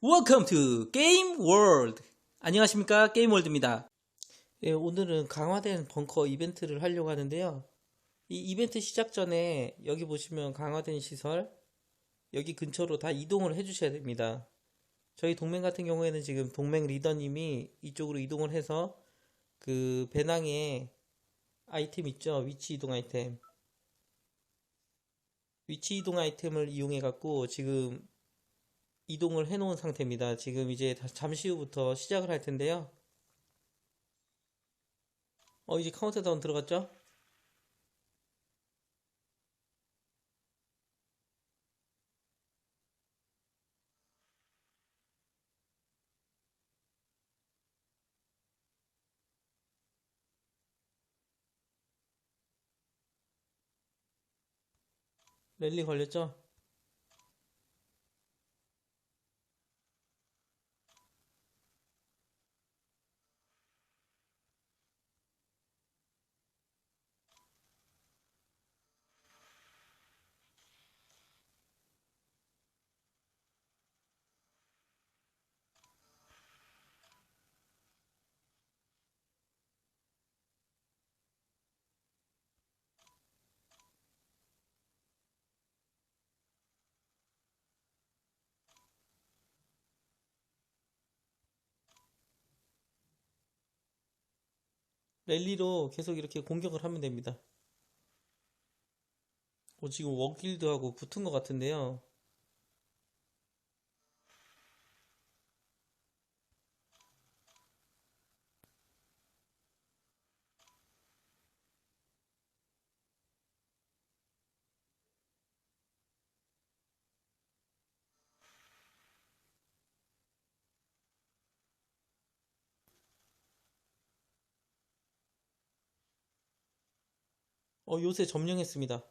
Welcome to Game World. 안녕하십니까 게임 월드입니다. 예, 오늘은 강화된 벙커 이벤트를 하려고 하는데요. 이 이벤트 시작 전에 여기 보시면 강화된 시설 여기 근처로 다 이동을 해주셔야 됩니다. 저희 동맹 같은 경우에는 지금 동맹 리더님이 이쪽으로 이동을 해서 그 배낭에 아이템 있죠? 위치 이동 아이템. 위치 이동 아이템을 이용해 갖고 지금 이동을 해 놓은 상태입니다. 지금 이제 다- 잠시 후부터 시작을 할 텐데요. 어, 이제 카운트다운 들어갔죠? 랠리 걸렸죠? 랠리로 계속 이렇게 공격을 하면 됩니다. 어, 지금 워길드하고 붙은 것 같은데요. 어, 요새 점령했습니다.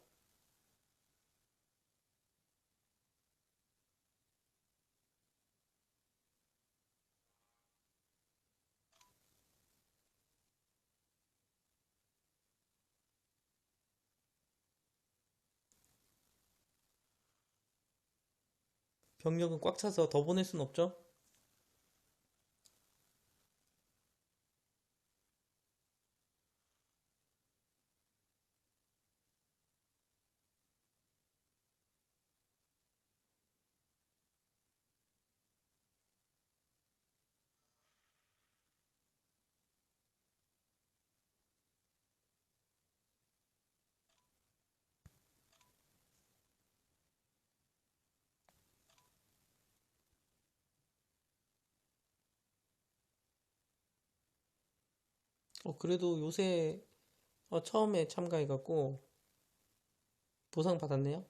병력은 꽉 차서 더 보낼 순 없죠? 어, 그래도 요새 어, 처음에 참가해갖고 보상 받았네요.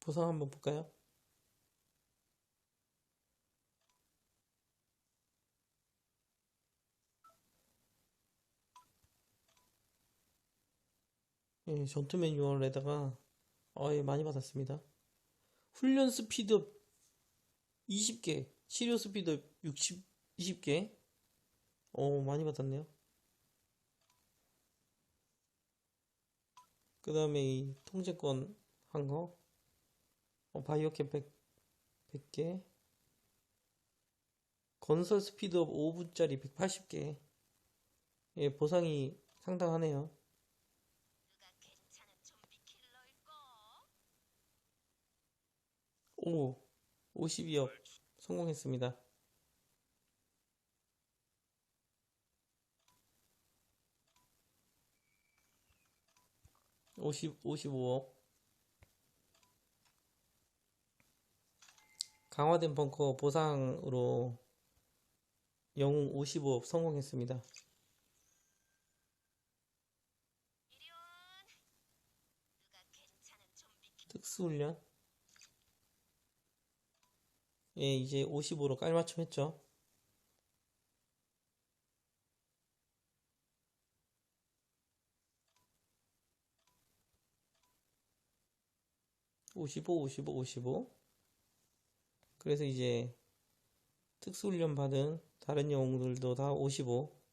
보상 한번 볼까요? 예, 전투 매뉴얼에다가 어, 예, 많이 받았습니다. 훈련 스피드업 20개, 치료 스피드업 60, 20개. 어, 많이 받았네요. 그 다음에 이 통제권 한 거, 어, 바이오캡 100, 100개, 건설 스피드업 5분짜리 180개. 예, 보상이 상당하네요. 오, 52억 성공했습니다. 50, 55억. 강화된 벙커 보상으로 영웅 55억 성공했습니다. 특수훈련. 예, 이제 55로 깔맞춤 했죠. 55, 55, 55. 그래서 이제 특수훈련 받은 다른 영웅들도 다 55.